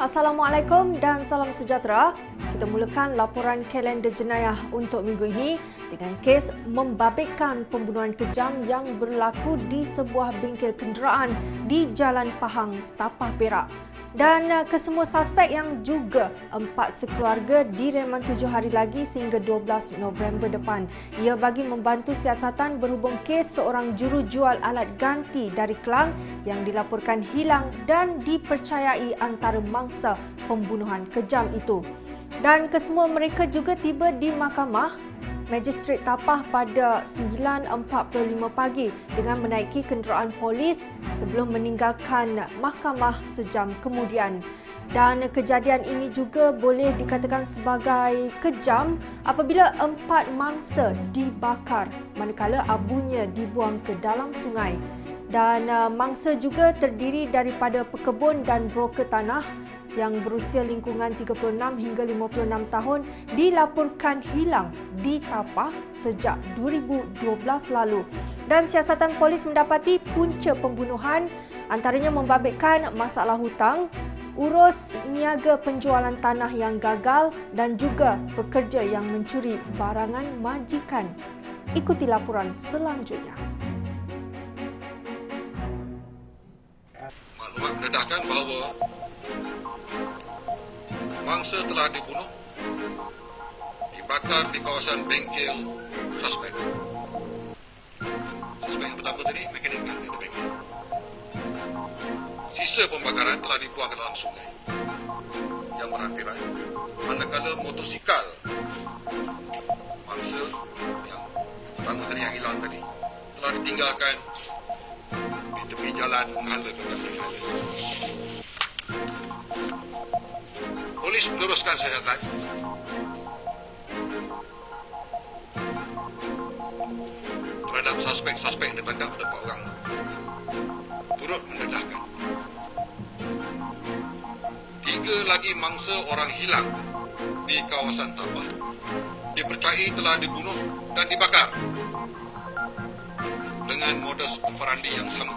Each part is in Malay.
Assalamualaikum dan salam sejahtera. Kita mulakan laporan kalender jenayah untuk minggu ini dengan kes membabitkan pembunuhan kejam yang berlaku di sebuah bengkel kenderaan di Jalan Pahang, Tapah Perak. Dan uh, kesemua suspek yang juga empat sekeluarga direman tujuh hari lagi sehingga 12 November depan. Ia bagi membantu siasatan berhubung kes seorang juru jual alat ganti dari Kelang yang dilaporkan hilang dan dipercayai antara mangsa pembunuhan kejam itu. Dan kesemua mereka juga tiba di mahkamah Magistrate Tapah pada 9.45 pagi dengan menaiki kenderaan polis sebelum meninggalkan mahkamah sejam kemudian. Dan kejadian ini juga boleh dikatakan sebagai kejam apabila empat mangsa dibakar manakala abunya dibuang ke dalam sungai. Dan uh, mangsa juga terdiri daripada pekebun dan broker tanah yang berusia lingkungan 36 hingga 56 tahun dilaporkan hilang di Tapah sejak 2012 lalu. Dan siasatan polis mendapati punca pembunuhan antaranya membabitkan masalah hutang, urus niaga penjualan tanah yang gagal dan juga pekerja yang mencuri barangan majikan. Ikuti laporan selanjutnya. Maklumat mendedahkan bahawa mangsa telah dibunuh dibakar di kawasan bengkel suspek. Suspek yang pertama tadi mekanik kan di bengkel. Sisa pembakaran telah dibuang ke dalam sungai yang berampiran. Manakala motosikal mangsa yang pertama tadi yang hilang tadi telah ditinggalkan di tepi jalan menghala ke. Polis meneruskan siasatan. Terhadap suspek-suspek yang ditangkap beberapa orang turut mendedahkan. Tiga lagi mangsa orang hilang di kawasan Tabah dipercayai telah dibunuh dan dibakar dengan modus operandi yang sama.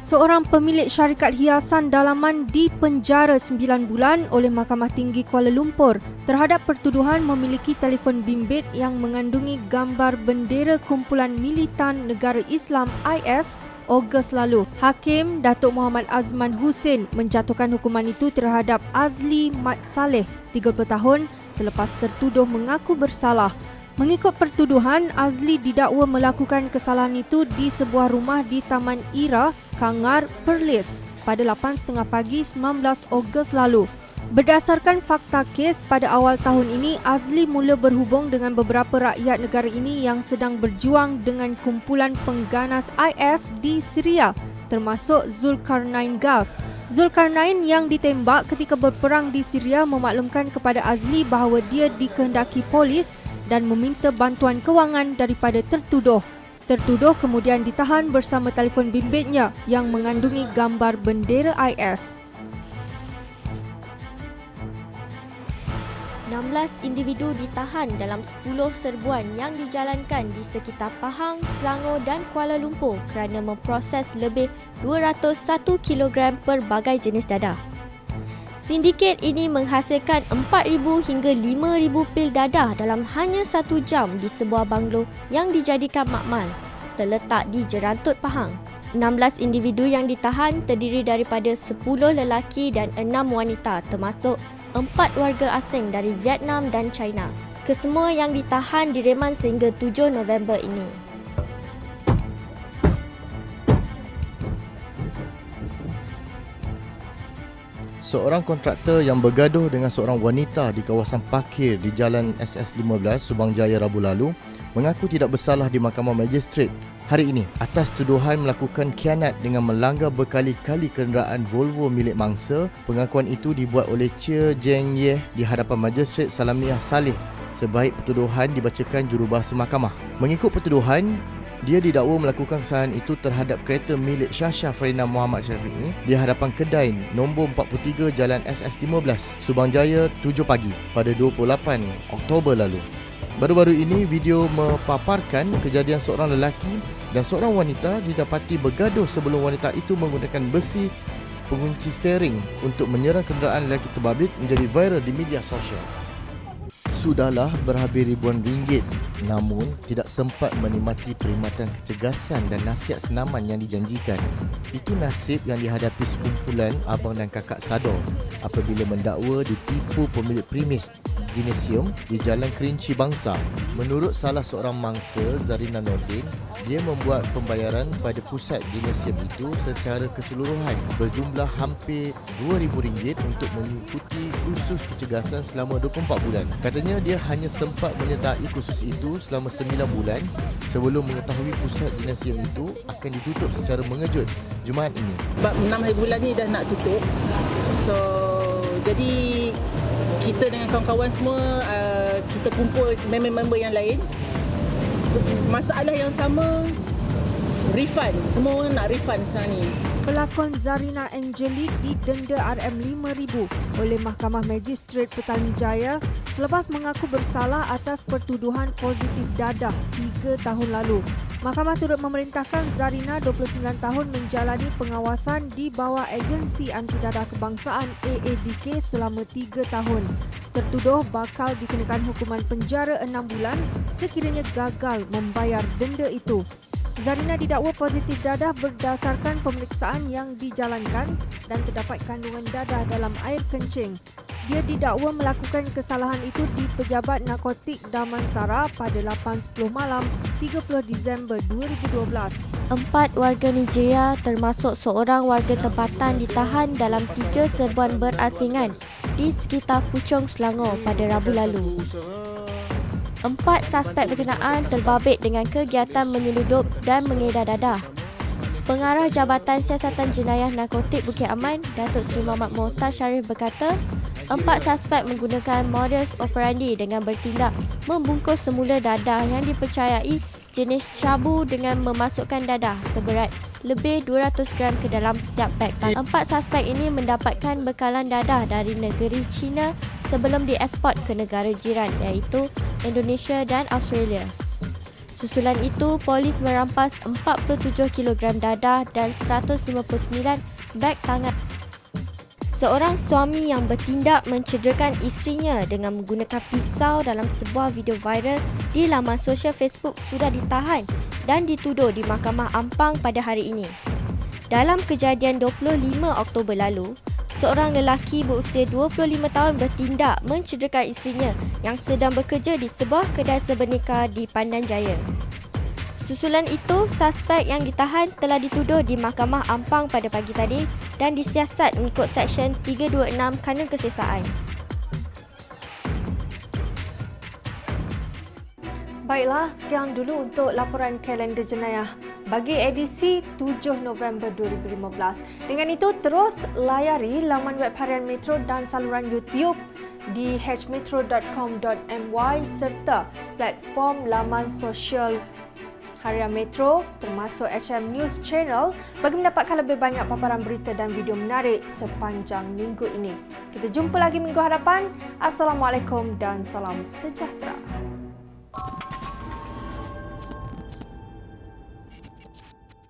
Seorang pemilik syarikat hiasan dalaman dipenjara 9 bulan oleh Mahkamah Tinggi Kuala Lumpur terhadap pertuduhan memiliki telefon bimbit yang mengandungi gambar bendera kumpulan militan negara Islam IS Ogos lalu. Hakim Datuk Muhammad Azman Hussein menjatuhkan hukuman itu terhadap Azli Mat Saleh 30 tahun selepas tertuduh mengaku bersalah. Mengikut pertuduhan, Azli didakwa melakukan kesalahan itu di sebuah rumah di Taman Ira, Kangar, Perlis pada 8.30 pagi 19 Ogos lalu. Berdasarkan fakta kes, pada awal tahun ini, Azli mula berhubung dengan beberapa rakyat negara ini yang sedang berjuang dengan kumpulan pengganas IS di Syria, termasuk Zulkarnain Gas. Zulkarnain yang ditembak ketika berperang di Syria memaklumkan kepada Azli bahawa dia dikehendaki polis dan meminta bantuan kewangan daripada tertuduh. Tertuduh kemudian ditahan bersama telefon bimbitnya yang mengandungi gambar bendera IS. 16 individu ditahan dalam 10 serbuan yang dijalankan di sekitar Pahang, Selangor dan Kuala Lumpur kerana memproses lebih 201 kg pelbagai jenis dadah. Sindiket ini menghasilkan 4,000 hingga 5,000 pil dadah dalam hanya satu jam di sebuah banglo yang dijadikan makmal terletak di Jerantut Pahang. 16 individu yang ditahan terdiri daripada 10 lelaki dan 6 wanita termasuk 4 warga asing dari Vietnam dan China. Kesemua yang ditahan direman sehingga 7 November ini. Seorang kontraktor yang bergaduh dengan seorang wanita di kawasan parkir di Jalan SS15 Subang Jaya Rabu lalu mengaku tidak bersalah di Mahkamah Magistrate hari ini atas tuduhan melakukan kianat dengan melanggar berkali-kali kenderaan Volvo milik mangsa. Pengakuan itu dibuat oleh Che Jeng Yeh di hadapan Magistrate Salamiah Saleh sebaik pertuduhan dibacakan jurubahasa mahkamah. Mengikut pertuduhan, dia didakwa melakukan kesalahan itu terhadap kereta milik Syasha Farina Muhammad Syafi'i di hadapan kedai nombor 43 Jalan SS15, Subang Jaya 7 pagi pada 28 Oktober lalu. Baru-baru ini video mepaparkan kejadian seorang lelaki dan seorang wanita didapati bergaduh sebelum wanita itu menggunakan besi pengunci steering untuk menyerang kenderaan lelaki terbabit menjadi viral di media sosial. Sudahlah berhabis ribuan ringgit namun tidak sempat menikmati perkhidmatan kecergasan dan nasihat senaman yang dijanjikan. Itu nasib yang dihadapi sekumpulan abang dan kakak Sador apabila mendakwa ditipu pemilik primis Ginesium di Jalan Kerinci Bangsa. Menurut salah seorang mangsa Zarina Nordin, dia membuat pembayaran pada pusat Ginesium itu secara keseluruhan berjumlah hampir RM2,000 untuk mengikuti kursus kecergasan selama 24 bulan. Katanya dia hanya sempat menyertai kursus itu selama 9 bulan sebelum mengetahui pusat Ginesium itu akan ditutup secara mengejut Jumaat ini. Sebab 6 hari bulan ni dah nak tutup. So jadi kita dengan kawan-kawan semua uh, kita kumpul member-member yang lain. Masalah yang sama refund. Semua orang nak refund sekarang ni. Pelakon Zarina Angelique didenda RM5,000 oleh Mahkamah Magistrate Petaling Jaya selepas mengaku bersalah atas pertuduhan positif dadah 3 tahun lalu. Mahkamah turut memerintahkan Zarina 29 tahun menjalani pengawasan di bawah Agensi Anti Dadah Kebangsaan AADK selama 3 tahun. Tertuduh bakal dikenakan hukuman penjara 6 bulan sekiranya gagal membayar denda itu. Zarina didakwa positif dadah berdasarkan pemeriksaan yang dijalankan dan terdapat kandungan dadah dalam air kencing. Dia didakwa melakukan kesalahan itu di Pejabat Narkotik Damansara pada 8.10 malam 30 Disember 2012. Empat warga Nigeria termasuk seorang warga tempatan ditahan dalam tiga serbuan berasingan di sekitar Puchong Selangor pada Rabu lalu. Empat suspek berkenaan terbabit dengan kegiatan menyeludup dan mengedar dadah. Pengarah Jabatan Siasatan Jenayah Narkotik Bukit Aman, Datuk Seri Muhammad Mohtar Sharif berkata, empat suspek menggunakan modus operandi dengan bertindak membungkus semula dadah yang dipercayai jenis syabu dengan memasukkan dadah seberat lebih 200 gram ke dalam setiap beg. Empat suspek ini mendapatkan bekalan dadah dari negeri China sebelum dieksport ke negara jiran iaitu Indonesia dan Australia. Susulan itu, polis merampas 47 kg dadah dan 159 beg tangan. Seorang suami yang bertindak mencederakan isterinya dengan menggunakan pisau dalam sebuah video viral di laman sosial Facebook sudah ditahan dan dituduh di Mahkamah Ampang pada hari ini. Dalam kejadian 25 Oktober lalu, seorang lelaki berusia 25 tahun bertindak mencederakan isterinya yang sedang bekerja di sebuah kedai sebenika di Pandan Jaya. Susulan itu, suspek yang ditahan telah dituduh di Mahkamah Ampang pada pagi tadi dan disiasat mengikut Seksyen 326 Kanun Kesesaan. Baiklah, sekian dulu untuk laporan kalender jenayah bagi edisi 7 November 2015. Dengan itu, terus layari laman web harian Metro dan saluran YouTube di hmetro.com.my serta platform laman sosial Harian Metro termasuk HM News Channel bagi mendapatkan lebih banyak paparan berita dan video menarik sepanjang minggu ini. Kita jumpa lagi minggu hadapan. Assalamualaikum dan salam sejahtera.